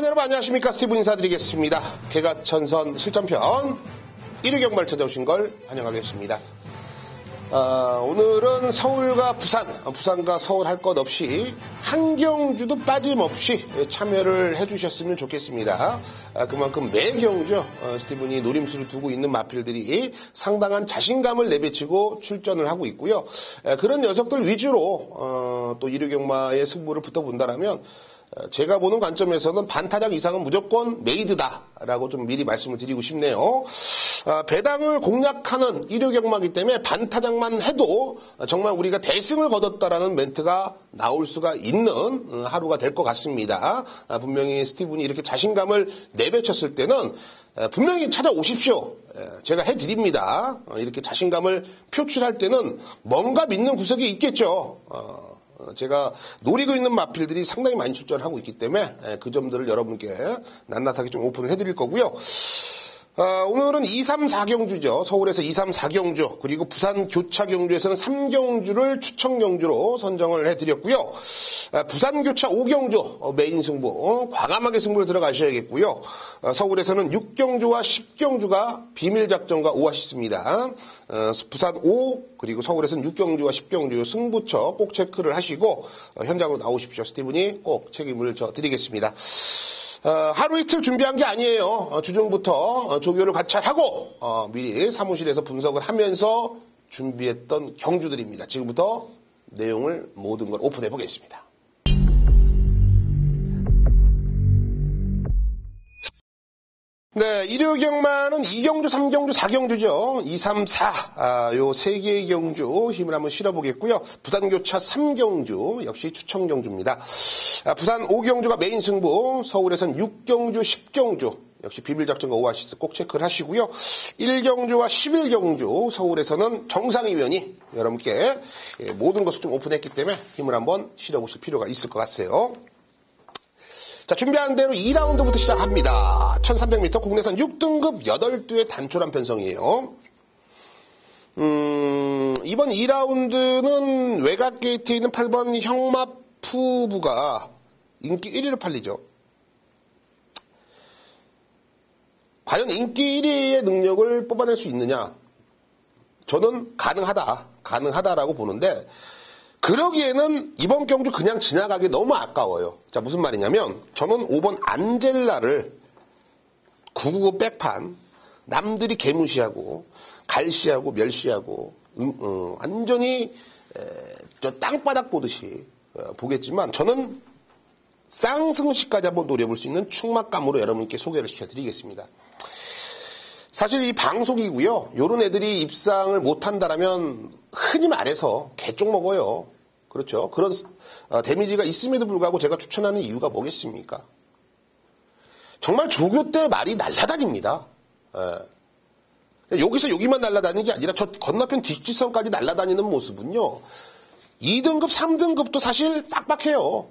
자, 경마팬 여러분 안녕하십니까. 스티븐 인사드리겠습니다. 개가천선 실전편 1위 경마를 찾아오신 걸 환영하겠습니다. 어, 오늘은 서울과 부산, 어, 부산과 서울 할 것 없이 한경주도 빠짐없이 참여를 해주셨으면 좋겠습니다. 아, 그만큼 매경주 어, 스티븐이 노림수를 두고 있는 마필들이 상당한 자신감을 내비치고 출전을 하고 있고요. 에, 그런 녀석들 위주로 어, 또 일요경마의 승부를 붙어본다라면 어, 제가 보는 관점에서는 반타작 이상은 무조건 메이드다라고 좀 미리 말씀을 드리고 싶네요. 아, 배당을 공략하는 일요경마기 때문에 반타작만 해도 정말 우리가 대승을 거뒀다라는 멘트가 나올 수가 있는 어, 하루가 될 것 같습니다. 아, 분명히 스티븐이 이렇게 자신감을 내뱉었을 때는 분명히 찾아오십시오. 제가 해드립니다. 어, 이렇게 자신감을 표출할 때는 뭔가 믿는 구석이 있겠죠. 어, 제가 노리고 있는 마필들이 상당히 많이 출전하고 있기 때문에 예, 그 점들을 여러분께 낱낱하게 좀 오픈을 해드릴 거고요. 어, 오늘은 2, 3, 4경주죠. 서울에서 2, 3, 4경주 그리고 부산 교차 경주에서는 3경주를 추천 경주로 선정을 해드렸고요. 어, 부산 교차 5경주 메인 승부 과감하게 승부를 들어가셔야겠고요. 서울에서는 6경주와 10경주가 비밀 작전과 오아시스입니다. 부산 5 그리고 서울에서는 6경주와 10경주 승부처 꼭 체크를 하시고 현장으로 나오십시오. 스티븐이 꼭 책임을 져 드리겠습니다. 어, 하루 이틀 준비한 게 아니에요. 어, 주중부터 어, 조교를 관찰하고 어, 미리 사무실에서 분석을 하면서 준비했던 경주들입니다. 지금부터 내용을 모든 걸 오픈해 보겠습니다. 네, 일요경마는 2경주, 3경주, 4경주죠. 2, 3, 4. 아, 요 세 개의 경주 힘을 한번 실어보겠고요. 부산교차 3경주, 역시 추천 경주입니다. 아, 부산 5경주가 메인 승부, 서울에선 6경주, 10경주, 역시 비밀작전과 오아시스 꼭 체크를 하시고요. 1경주와 11경주, 서울에서는 정상위원이 여러분께 예, 모든 것을 좀 오픈했기 때문에 힘을 한번 실어보실 필요가 있을 것 같아요. 자, 준비한 대로 2라운드부터 시작합니다. 1300m 국내선 6등급 8두의 단촐한 편성이에요. 음, 이번 2라운드는 외곽 게이트에 있는 8번 형마푸부가 인기 1위로 팔리죠. 과연 인기 1위의 능력을 뽑아낼 수 있느냐? 저는 가능하다. 가능하다라고 보는데, 그러기에는 이번 경주 그냥 지나가기 너무 아까워요. 자, 무슨 말이냐면, 저는 5번 안젤라를 999 백판, 남들이 개무시하고, 갈시하고, 멸시하고, 음, 어, 완전히, 에, 저 땅바닥 보듯이 어, 보겠지만, 저는 쌍승시까지 한번 노려볼 수 있는 충막감으로 여러분께 소개를 시켜드리겠습니다. 사실 이 방송이고요. 요런 애들이 입상을 못한다라면 흔히 말해서 개쪽 먹어요. 그렇죠. 그런 어, 데미지가 있음에도 불구하고 제가 추천하는 이유가 뭐겠습니까? 정말 조교 때 말이 날라다닙니다. 예. 여기서 여기만 날라다니는 게 아니라 저 건너편 뒷지선까지 날라다니는 모습은요. 2등급, 3등급도 사실 빡빡해요.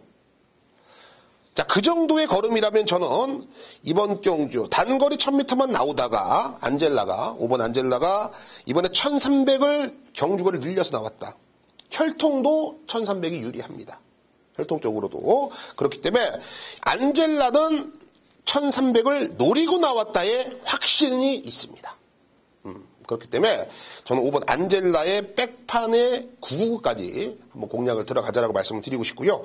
자, 그 정도의 걸음이라면 저는 이번 경주 단거리 1000m만 나오다가 안젤라가 5번 안젤라가 이번에 1300을 경주거리 늘려서 나왔다. 혈통도 1300이 유리합니다. 혈통적으로도 그렇기 때문에 안젤라는 1300을 노리고 나왔다에 확신이 있습니다. 음, 그렇기 때문에 저는 5번 안젤라의 백판의 9구까지 한번 공략을 들어가자라고 말씀을 드리고 싶고요.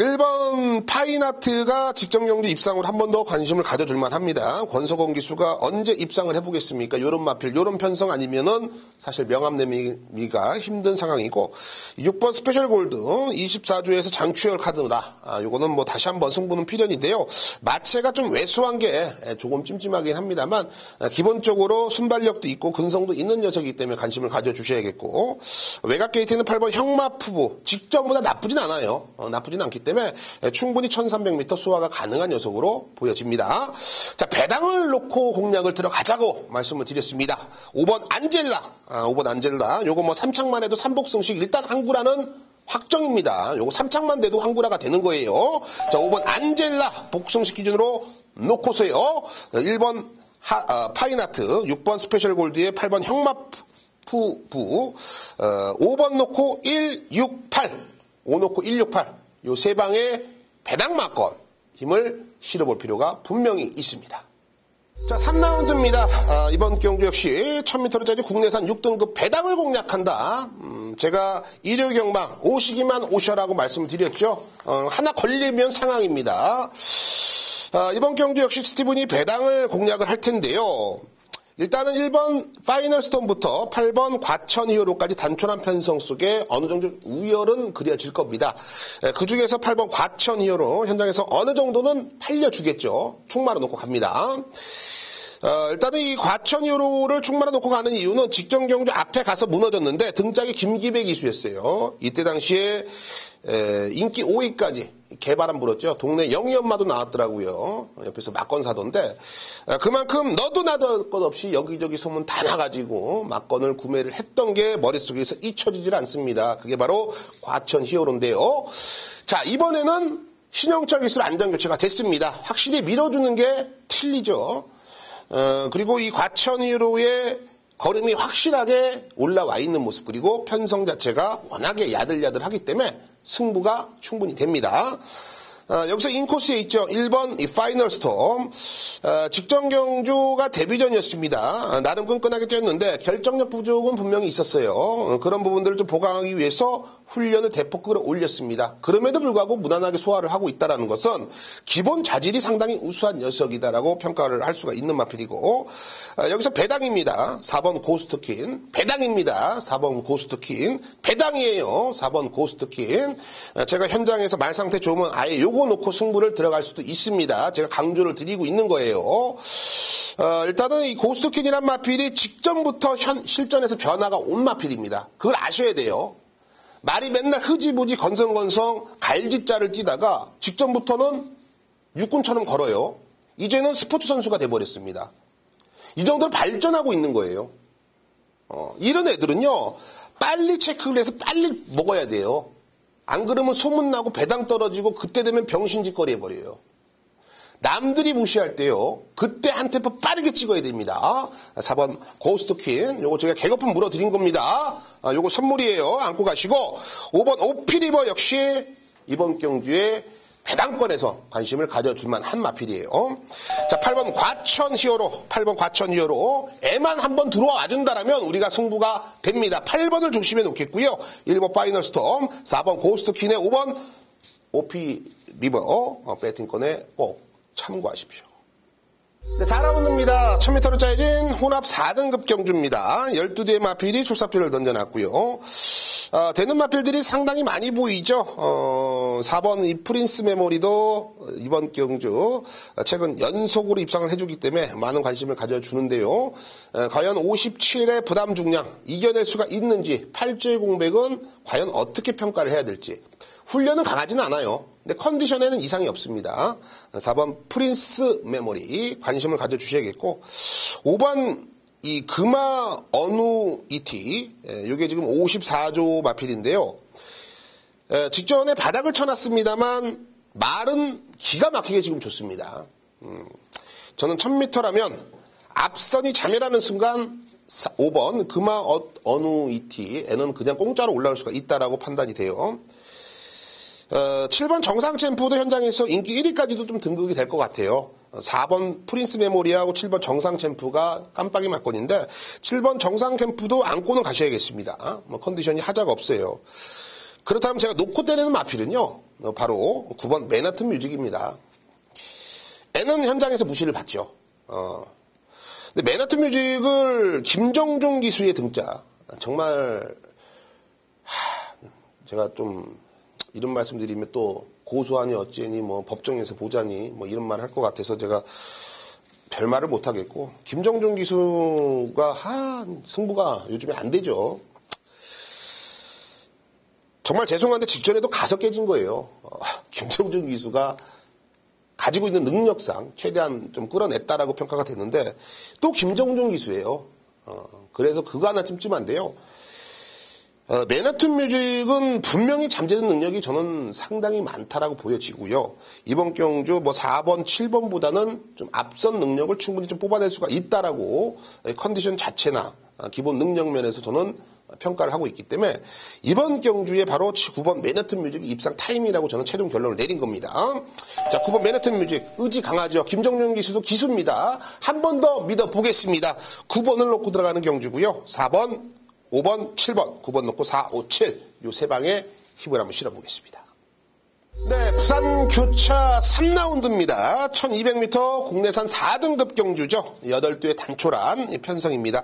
1번 파이나트가 직전 경주 입상으로 한 번 더 관심을 가져줄만 합니다. 권석원 기수가 언제 입상을 해보겠습니까? 요런 마필, 요런 편성 아니면은 사실 명함 내미가 힘든 상황이고 6번 스페셜 골드 24주에서 장추열 카드라 아, 요거는 뭐 다시 한번 승부는 필연인데요. 마체가 좀 왜소한 게 조금 찜찜하긴 합니다만 아, 기본적으로 순발력도 있고 근성도 있는 녀석이기 때문에 관심을 가져주셔야겠고 외곽 게이트는 8번 형마푸부 직전보다 나쁘진 않아요. 어, 나쁘진 않기 때문에 충분히 1300m 소화가 가능한 녀석으로 보여집니다. 자 배당을 놓고 공략을 들어가자고 말씀을 드렸습니다. 5번 안젤라 아, 5번 안젤라. 요거 뭐 3창만 해도 삼복승식 일단 항구라는 확정입니다. 요거 3창만 돼도 항구라가 되는 거예요. 자, 5번 안젤라 복승식 기준으로 놓고서요. 1번 하, 어, 파이나트, 6번 스페셜 골드에 8번 형마푸부, 어, 5번 놓고 168, 5 놓고 168. 요 세 방의 배당 막건 힘을 실어볼 필요가 분명히 있습니다. 자, 3라운드입니다. 아, 이번 경주 역시 1000m짜리 국내산 6등급 배당을 공략한다. 음, 제가 일요 경방 오시기만 오셔라고 말씀을 드렸죠. 어, 하나 걸리면 상황입니다. 아, 이번 경주 역시 스티븐이 배당을 공략을 할 텐데요. 일단은 1번 파이널 스톤부터 8번 과천 히어로까지 단촐한 편성 속에 어느 정도 우열은 그려질 겁니다. 그 중에서 8번 과천 히어로 현장에서 어느 정도는 팔려주겠죠. 충 말아 놓고 갑니다. 어, 일단은 이 과천 히어로를 충 말아 놓고 가는 이유는 직전 경주 앞에 가서 무너졌는데 등짝이 김기배 기수였어요. 이때 당시에 에, 인기 5위까지 개바람 불었죠. 동네 영희 엄마도 나왔더라고요. 옆에서 막건 사던데 아, 그만큼 너도 나도 할것 없이 여기저기 소문 다 나가지고 막건을 구매를 했던 게 머릿속에서 잊혀지질 않습니다. 그게 바로 과천 히어로인데요. 자 이번에는 신영철 기술 안전교체가 됐습니다. 확실히 밀어주는 게 틀리죠. 어, 그리고 이 과천 히어로의 걸음이 확실하게 올라와 있는 모습 그리고 편성 자체가 워낙에 야들야들하기 때문에 승부가 충분히 됩니다. 어, 여기서 인코스에 있죠. 1번 이 파이널 스톰. 어, 직전 경주가 데뷔전이었습니다. 어, 나름 끈끈하게 뛰었는데 결정력 부족은 분명히 있었어요. 어, 그런 부분들을 좀 보강하기 위해서 훈련을 대폭 끌어올렸습니다. 그럼에도 불구하고 무난하게 소화를 하고 있다는 것은 기본 자질이 상당히 우수한 녀석이다라고 평가를 할 수가 있는 마필이고 어, 여기서 배당입니다. 4번 고스트킨 배당입니다. 4번 고스트킨 배당이에요. 4번 고스트킨 어, 제가 현장에서 말 상태 좋으면 아예 요거 놓고 승부를 들어갈 수도 있습니다. 제가 강조를 드리고 있는 거예요. 어, 일단은 이 고스트킨이란 마필이 직전부터 현, 실전에서 변화가 온 마필입니다. 그걸 아셔야 돼요. 말이 맨날 흐지부지 건성건성 갈짓자를 뛰다가 직전부터는 육군처럼 걸어요. 이제는 스포츠 선수가 돼버렸습니다. 이 정도로 발전하고 있는 거예요. 어, 이런 애들은요, 빨리 체크를 해서 빨리 먹어야 돼요. 안 그러면 소문나고 배당 떨어지고 그때 되면 병신짓거리 해버려요. 남들이 무시할 때요. 그때 한 템포 빠르게 찍어야 됩니다. 4번 고스트 퀸. 요거 제가 개거품 물어드린 겁니다. 아, 요거 선물이에요. 안고 가시고 5번 오피리버 역시 이번 경주에 배당권에서 관심을 가져줄 만한 마필이에요. 자, 8번 과천 히어로, 8번 과천 히어로. 애만 한번 들어와 준다라면 우리가 승부가 됩니다. 8번을 중심에 놓겠고요. 1번 파이널 스톰, 4번 고스트 퀸의 5번 오피 리버 어, 배팅권에 꼭 참고하십시오. 네, 4라운드입니다. 1000m로 짜여진 혼합 4등급 경주입니다. 12대의 마필이 출사표를 던져놨고요. 어, 되는 마필들이 상당히 많이 보이죠. 어, 4번 이 프린스 메모리도 이번 경주 최근 연속으로 입상을 해주기 때문에 많은 관심을 가져주는데요. 어, 과연 57의 부담 중량 이겨낼 수가 있는지 8주의 공백은 과연 어떻게 평가를 해야 될지 훈련은 강하지는 않아요. 근데 컨디션에는 이상이 없습니다. 4번 프린스 메모리 관심을 가져주셔야겠고 5번 이 금화 어누 이티 이게 지금 54조 마필인데요. 에, 직전에 바닥을 쳐놨습니다만 말은 기가 막히게 지금 좋습니다. 음, 저는 1000m라면 앞선이 자멸하는 순간 5번 금화 어누 이티에는 그냥 공짜로 올라올 수가 있다라고 판단이 돼요. 어, 7번 정상 챔프도 현장에서 인기 1위까지도 좀 등극이 될 것 같아요. 4번 프린스 메모리하고 7번 정상 챔프가 깜빡이 맞건인데 7번 정상 캠프도 안고는 가셔야겠습니다. 뭐 컨디션이 하자가 없어요. 그렇다면 제가 놓고 때리는 마필은요. 어, 바로 9번 맨하튼 뮤직입니다. 애는 현장에서 무시를 받죠. 어. 맨하튼 뮤직을 김정중 기수의 등자 정말 하, 제가 좀 이런 말씀 드리면 또 고소하니 어찌니 뭐 법정에서 보자니 뭐 이런 말 할 것 같아서 제가 별 말을 못 하겠고 김정준 기수가 하 승부가 요즘에 안 되죠. 정말 죄송한데 직전에도 가서 깨진 거예요. 어, 김정준 기수가 가지고 있는 능력상 최대한 좀 끌어냈다라고 평가가 됐는데 또 김정준 기수예요. 어, 그래서 그거 하나 찜찜한데요. 어, 맨하튼 뮤직은 분명히 잠재는 능력이 저는 상당히 많다라고 보여지고요. 이번 경주 뭐 4번, 7번보다는 좀 앞선 능력을 충분히 좀 뽑아낼 수가 있다라고 컨디션 자체나 기본 능력 면에서 저는 평가를 하고 있기 때문에 이번 경주에 바로 9번 맨하튼 뮤직이 입상 타임이라고 저는 최종 결론을 내린 겁니다. 자, 9번 맨하튼 뮤직 의지 강하죠. 김정윤 기수도 기수입니다. 한 번 더 믿어보겠습니다. 9번을 놓고 들어가는 경주고요. 4번, 5번, 7번, 9번 놓고 4, 5, 7 요 세 방에 힘을 한번 실어보겠습니다. 네, 부산 교차 3라운드입니다. 1200m 국내산 4등급 경주죠. 8두의 단초란 편성입니다.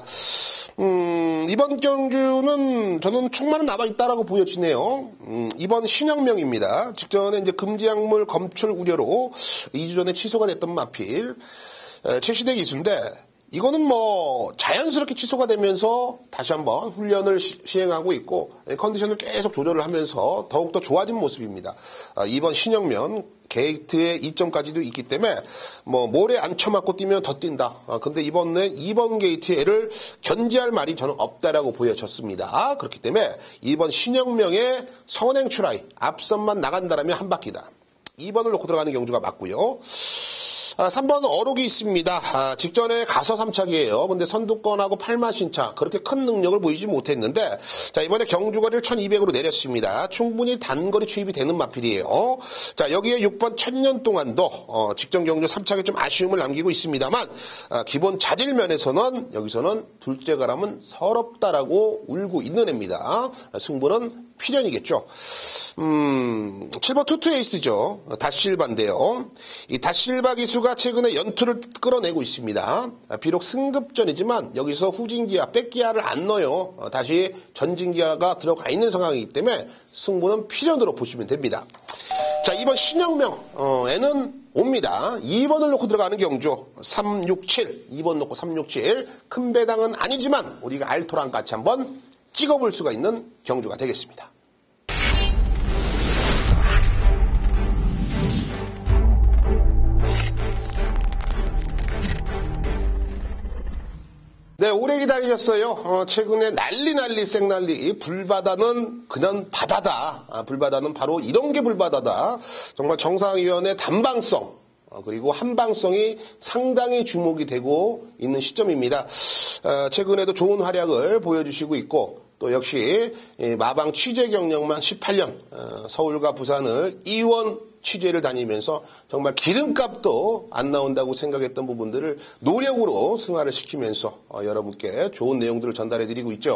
음, 이번 경주는 저는 충만은 남아있다라고 보여지네요. 음, 이번 신혁명입니다. 직전에 이제 금지약물 검출 우려로 2주 전에 취소가 됐던 마필. 최시대 기수인데 이거는 뭐 자연스럽게 취소가 되면서 다시 한번 훈련을 시, 행하고 있고 컨디션을 계속 조절을 하면서 더욱더 좋아진 모습입니다. 아, 이번 신영면 게이트의 이점까지도 있기 때문에 뭐 모래 안 쳐맞고 뛰면 더 뛴다. 아, 근데 이번에 2번 게이트에를 견제할 말이 저는 없다라고 보여졌습니다. 그렇기 때문에 이번 신영명의 선행 출하이 앞선만 나간다라면 한 바퀴다. 2번을 놓고 들어가는 경주가 맞고요. 아, 3번 어록이 있습니다. 아, 직전에 가서 3착이에요. 근데 선두권하고 8마 신차 그렇게 큰 능력을 보이지 못했는데 자 이번에 경주거리를 1200으로 내렸습니다. 충분히 단거리 추입이 되는 마필이에요. 자 여기에 6번 천년 동안도 어, 직전 경주 3착에 좀 아쉬움을 남기고 있습니다만 아, 기본 자질 면에서는 여기서는 둘째 가람은 서럽다라고 울고 있는 애입니다. 승부는 필연이겠죠. 음, 7번 투투 에이스죠. 다실바인데요. 이 다실바 기수가 최근에 연투를 끌어내고 있습니다. 비록 승급전이지만 여기서 후진기아, 백기아를 안 넣어요. 어, 다시 전진기아가 들어가 있는 상황이기 때문에 승부는 필연으로 보시면 됩니다. 자, 이번 신혁명에는 옵니다. 2번을 놓고 들어가는 경주 367, 2번 놓고 367. 큰 배당은 아니지만 우리가 알토랑 같이 한번 찍어볼 수가 있는 경주가 되겠습니다. 네, 오래 기다리셨어요. 어, 최근에 난리 난리 생난리 불바다는 그냥 바다다. 아, 불바다는 바로 이런 게 불바다다. 정말 정상위원회 단방성 어, 그리고 한방성이 상당히 주목이 되고 있는 시점입니다. 어, 최근에도 좋은 활약을 보여주시고 있고 또 역시 마방 취재 경력만 18년 어, 서울과 부산을 이원 취재를 다니면서 정말 기름값도 안 나온다고 생각했던 부분들을 노력으로 승화를 시키면서 어, 여러분께 좋은 내용들을 전달해 드리고 있죠.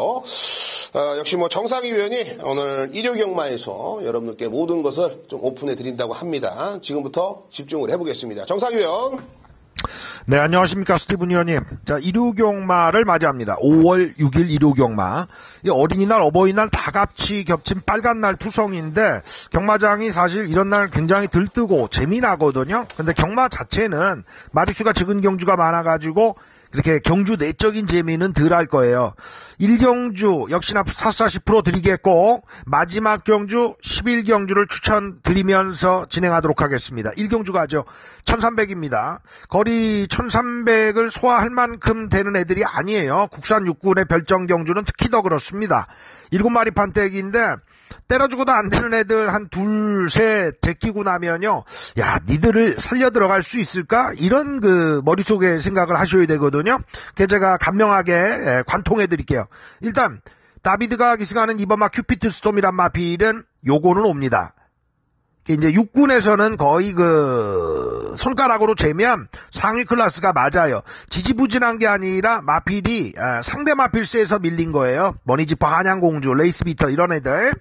어, 역시 뭐 정상위 위원이 오늘 일요 경마에서 여러분들께 모든 것을 좀 오픈해 드린다고 합니다. 지금부터 집중을 해보겠습니다. 정상위 위원. 네, 안녕하십니까. 스티븐 의원님. 자, 일요경마를 맞이합니다. 5월 6일 일요경마. 어린이날, 어버이날 다 같이 겹친 빨간 날 투성인데, 경마장이 사실 이런 날 굉장히 들뜨고 재미나거든요. 근데 경마 자체는 마리수가 적은 경주가 많아가지고, 이렇게 경주 내적인 재미는 덜 할 거예요. 1경주 역시나 440% 드리겠고 마지막 경주 11경주를 추천드리면서 진행하도록 하겠습니다. 1경주 가죠. 1300입니다. 거리 1300을 소화할 만큼 되는 애들이 아니에요. 국산 육군의 별정 경주는 특히 더 그렇습니다. 7마리 판때기인데 때려주고도 안 되는 애들 한 둘, 셋 제끼고 나면요. 야, 니들을 살려 들어갈 수 있을까? 이런 그 머릿속에 생각을 하셔야 되거든요. 그 제가 간명하게 관통해 드릴게요. 일단 다비드가 기승하는 이번 막 큐피트 스톰이란 마필은 요거는 옵니다. 이제 육군에서는 거의 그 손가락으로 재면 상위 클래스가 맞아요. 지지부진한 게 아니라 마필이 아, 상대 마필스에서 밀린 거예요. 머니지퍼 한양공주, 레이스비터 이런 애들.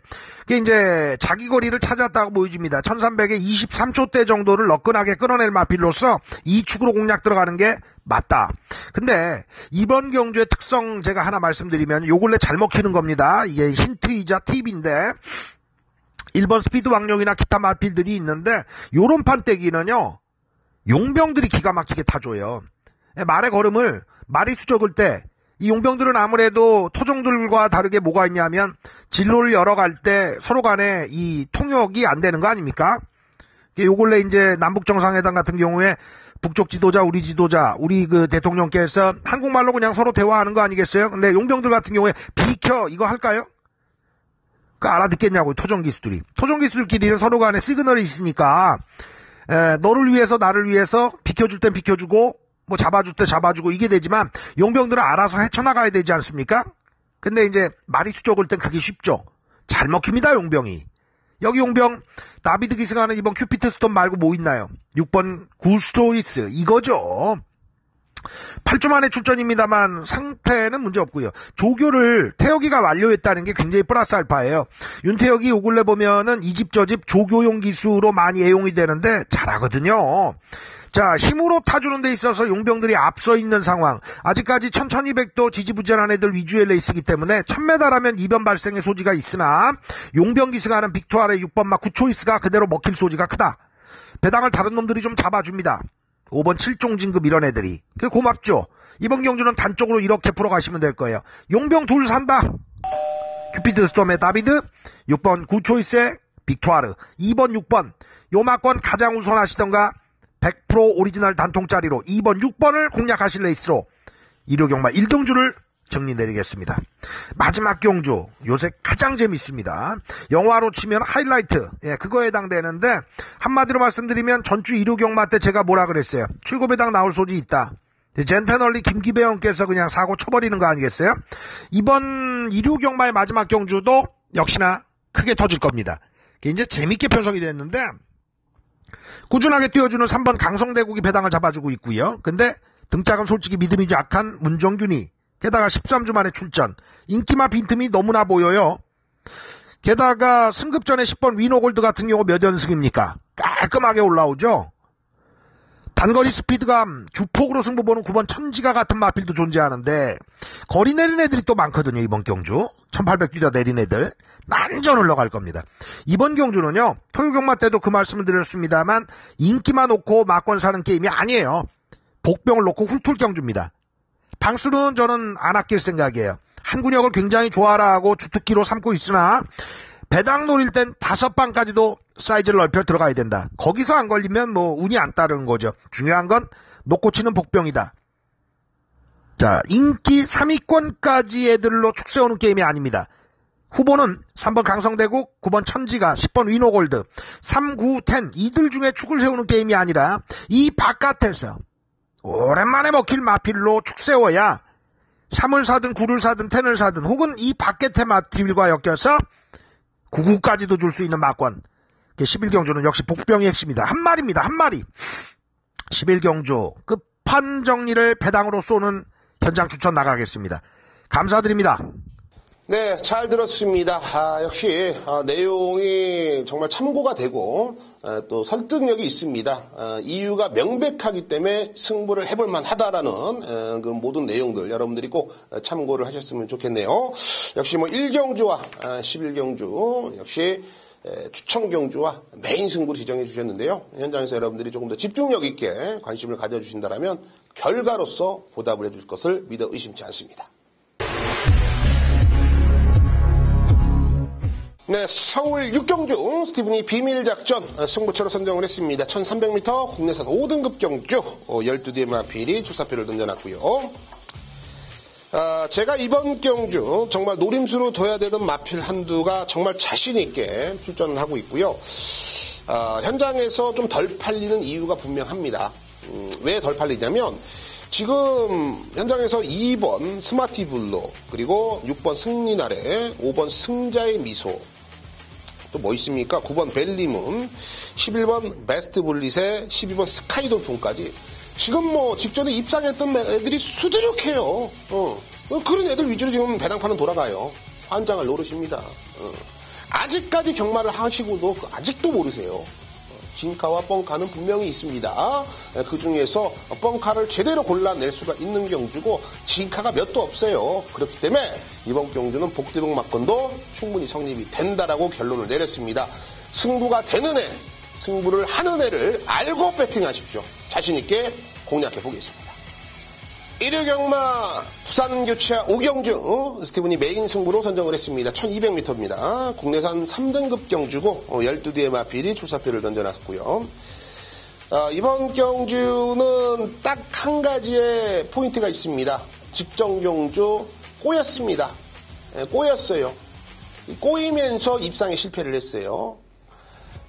그게 이제 자기 거리를 찾았다고 보여집니다. 1300에 23초대 정도를 너끈하게 끊어낼 마필로서 이 축으로 공략 들어가는 게 맞다. 근데 이번 경주의 특성 제가 하나 말씀드리면 요 근래 잘 먹히는 겁니다. 이게 힌트이자 팁인데 1번 스피드 왕룡이나 기타 마필들이 있는데 요런 판때기는요. 용병들이 기가 막히게 타줘요. 예, 말의 걸음을 말이 수적을 때 이 용병들은 아무래도 토종들과 다르게 뭐가 있냐면 진로를 열어갈 때 서로 간에 이 통역이 안 되는 거 아닙니까? 요 근래 이제 남북 정상회담 같은 경우에 북쪽 지도자, 우리 지도자, 우리 그 대통령께서 한국말로 그냥 서로 대화하는 거 아니겠어요? 근데 용병들 같은 경우에 비켜 이거 할까요? 그 알아듣겠냐고 토종 기수들이 토종 기수들끼리는 서로 간에 시그널이 있으니까 에, 너를 위해서 나를 위해서 비켜줄 땐 비켜주고 뭐 잡아줄 때 잡아주고 이게 되지만 용병들은 알아서 헤쳐나가야 되지 않습니까? 근데 이제 마리수 적을 땐 그게 쉽죠. 잘 먹힙니다, 용병이. 여기 용병, 다비드 기승하는 이번 큐피트 스톤 말고 뭐 있나요? 6번 구스토이스, 이거죠. 8주 만에 출전입니다만 상태는 문제 없고요. 조교를 태혁이가 완료했다는 게 굉장히 플러스 알파예요. 윤태혁이 요 근래 보면은 이 집저집 조교용 기수로 많이 애용이 되는데 잘하거든요. 자, 힘으로 타주는 데 있어서 용병들이 앞서 있는 상황. 아직까지 1200도 지지부진한 애들 위주의 레이스이기 때문에 1000m라면 이변 발생의 소지가 있으나 용병 기승하는 빅토알의 6번 막 9초이스가 그대로 먹힐 소지가 크다. 배당을 다른 놈들이 좀 잡아줍니다. 5번 7종 진급 이런 애들이. 그 고맙죠. 이번 경주는 단쪽으로 이렇게 풀어가시면 될 거예요. 용병 둘 산다. 큐피드 스톰의 다비드, 6번 구초이스의 빅투아르, 2번 6번 요마권 가장 우선하시던가 100% 오리지널 단통짜리로 2번 6번을 공략하실 레이스로 일요경마 1등주를 정리 내리겠습니다. 마지막 경주 요새 가장 재밌습니다. 영화로 치면 하이라이트 예 그거에 해당되는데 한마디로 말씀드리면 전주 일요경마 때 제가 뭐라 그랬어요. 출고배당 나올 소지 있다. 젠테널리 김기배원께서 그냥 사고 쳐버리는 거 아니겠어요? 이번 일요 경마의 마지막 경주도 역시나 크게 터질 겁니다. 이제 재밌게 편성이 됐는데 꾸준하게 뛰어주는 3번 강성대국이 배당을 잡아주고 있고요. 근데 등짝은 솔직히 믿음이 약한 문정균이 게다가 13주 만에 출전. 인기마 빈틈이 너무나 보여요. 게다가 승급 전에 10번 위노골드 같은 경우 몇 연승입니까? 깔끔하게 올라오죠. 단거리 스피드감 주폭으로 승부 보는 9번 천지가 같은 마필도 존재하는데 거리 내린 애들이 또 많거든요 이번 경주 1800 뛰다 내린 애들 난전 올라갈 겁니다 이번 경주는요 토요 경마 때도 그 말씀을 드렸습니다만 인기만 놓고 막권 사는 게임이 아니에요 복병을 놓고 훑을 경주입니다 방수는 저는 안 아낄 생각이에요 한군역을 굉장히 좋아라 하고 주특기로 삼고 있으나 배당 노릴 땐 다섯 방까지도 사이즈를 넓혀 들어가야 된다. 거기서 안 걸리면 뭐 운이 안 따르는 거죠. 중요한 건 놓고 치는 복병이다. 자, 인기 3위권까지 애들로 축 세우는 게임이 아닙니다. 후보는 3번 강성대국, 9번 천지가, 10번 위노골드, 3, 9, 10 이들 중에 축을 세우는 게임이 아니라 이 바깥에서 오랜만에 먹힐 마필로 축 세워야 3을 사든 9를 사든 10을 사든 혹은 이 밖의 테마트릴과 엮여서 99까지도 줄 수 있는 막권. 11경주는 역시 복병이 핵심이다. 한 마리입니다. 한 마리. 11경주 끝판 정리를 배당으로 쏘는 현장 추천 나가겠습니다. 감사드립니다. 네, 잘 들었습니다. 아, 역시 아, 내용이 정말 참고가 되고 아, 또 설득력이 있습니다. 아, 이유가 명백하기 때문에 승부를 해볼 만하다라는 아, 그 모든 내용들 여러분들이 꼭 참고를 하셨으면 좋겠네요. 역시 뭐 1경주와 11경주 역시 추천 경주와 메인 승부를 지정해 주셨는데요. 현장에서 여러분들이 조금 더 집중력 있게 관심을 가져주신다면 결과로서 보답을 해줄 것을 믿어 의심치 않습니다. 네, 서울 육경주 스티븐이 비밀작전 승부처로 선정을 했습니다. 1300m 국내산 5등급 경주 12대의 마필이 출사표를 던져놨고요. 아, 제가 이번 경주 정말 노림수로 둬야 되던 마필 한두가 정말 자신있게 출전을 하고 있고요. 아, 현장에서 좀 덜 팔리는 이유가 분명합니다. 음, 왜덜 팔리냐면 지금 현장에서 2번 스마티 블로 그리고 6번 승리나래 5번 승자의 미소 또 뭐 있습니까? 9번 벨리문 11번 베스트 볼릿에 12번 스카이돌폰까지 지금 뭐 직전에 입상했던 애들이 수두룩해요. 어. 그런 애들 위주로 지금 배당판은 돌아가요. 환장을 노릇입니다. 어. 아직까지 경마를 하시고도 아직도 모르세요. 진카와 뻥카는 분명히 있습니다. 그 중에서 뻥카를 제대로 골라낼 수가 있는 경주고 진카가 몇 도 없어요. 그렇기 때문에 이번 경주는 복대복 막건도 충분히 성립이 된다라고 결론을 내렸습니다. 승부가 되는 애, 승부를 하는 애를 알고 배팅하십시오. 자신있게 공략해 보겠습니다. 일요경마 부산 교체와 오경주 스티븐이 메인 승부로 선정을 했습니다. 1200m입니다. 국내산 3등급 경주고 12대의 마필이 출사표를 던져놨고요. 어, 이번 경주는 딱 한 가지의 포인트가 있습니다. 직전 경주 꼬였습니다. 예, 꼬였어요. 꼬이면서 입상에 실패를 했어요.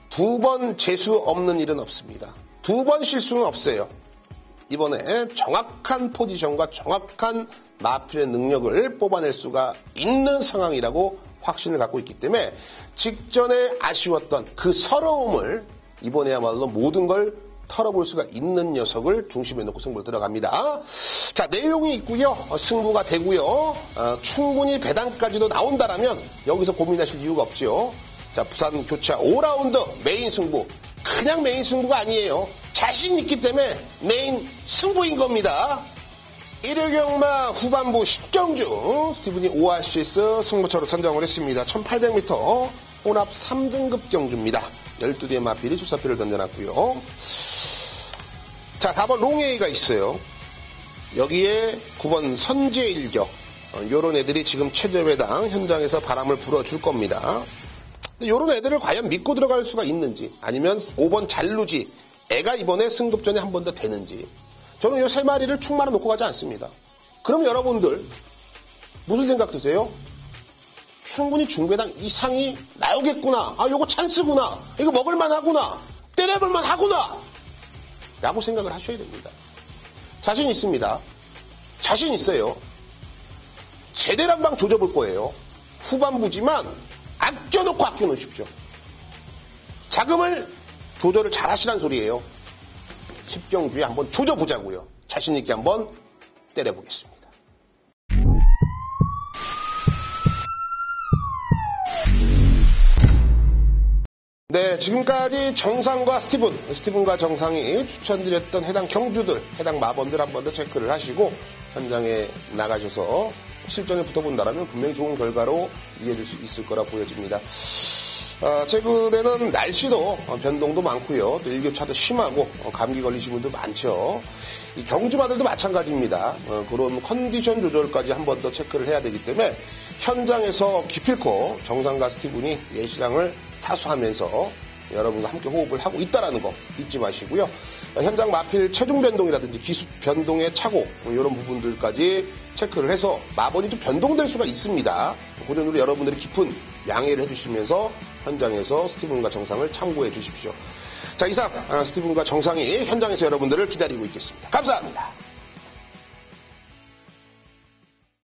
두 번 재수 없는 일은 없습니다. 두 번 실수는 없어요. 이번에 정확한 포지션과 정확한 마필의 능력을 뽑아낼 수가 있는 상황이라고 확신을 갖고 있기 때문에 직전에 아쉬웠던 그 서러움을 이번에야말로 모든 걸 털어볼 수가 있는 녀석을 중심에 놓고 승부를 들어갑니다. 자, 내용이 있고요. 어, 승부가 되고요. 어, 충분히 배당까지도 나온다라면 여기서 고민하실 이유가 없죠. 자, 부산 교차 5라운드 메인 승부. 그냥 메인 승부가 아니에요. 자신 있기 때문에 메인 승부인 겁니다. 일요경마 후반부 10경 중 스티븐이 오아시스 승부처로 선정을 했습니다. 1800m 혼합 3등급 경주입니다. 12대의 마필이 출사표를 던져놨고요. 자, 4번 롱에이가 있어요. 여기에 9번 선제일격. 요런 애들이 지금 최저배당 현장에서 바람을 불어줄 겁니다. 요런 애들을 과연 믿고 들어갈 수가 있는지, 아니면 5번 잘루지, 애가 이번에 승급전에 한 번 더 되는지. 저는 요세 마리를 충만을 놓고 가지 않습니다. 그럼 여러분들, 무슨 생각 드세요? 충분히 중배당 이상이 나오겠구나. 아, 요거 찬스구나. 이거 먹을만 하구나. 때려볼만 하구나. 라고 생각을 하셔야 됩니다. 자신 있습니다. 자신 있어요. 제대로 한 방 조져볼 거예요. 후반부지만 아껴놓고 아껴놓으십시오. 자금을 조절을 잘 하시란 소리예요. 10경주에 한번 조져보자고요. 자신있게 한번 때려보겠습니다. 네, 지금까지 정상과 스티븐, 스티븐과 정상이 추천드렸던 해당 경주들, 해당 마번들 한 번 더 체크를 하시고 현장에 나가셔서 실전에 붙어본다면 분명히 좋은 결과로 이어질 수 있을 거라 보여집니다. 어, 최근에는 날씨도 변동도 많고요. 또 일교차도 심하고 어, 감기 걸리신 분도 많죠. 이 경주마들도 마찬가지입니다. 어, 그런 컨디션 조절까지 한 번 더 체크를 해야 되기 때문에 현장에서 기필코 정상가 스티븐이 예시장을 사수하면서 여러분과 함께 호흡을 하고 있다는 거 잊지 마시고요. 어, 현장 마필 체중 변동이라든지 기수 변동의 차고 이런 부분들까지 체크를 해서 마번이 좀 변동될 수가 있습니다. 그 점으로 여러분들이 깊은 양해를 해주시면서 현장에서 스티븐과 정상을 참고해 주십시오. 자, 이상 아, 스티븐과 정상이 현장에서 여러분들을 기다리고 있겠습니다. 감사합니다.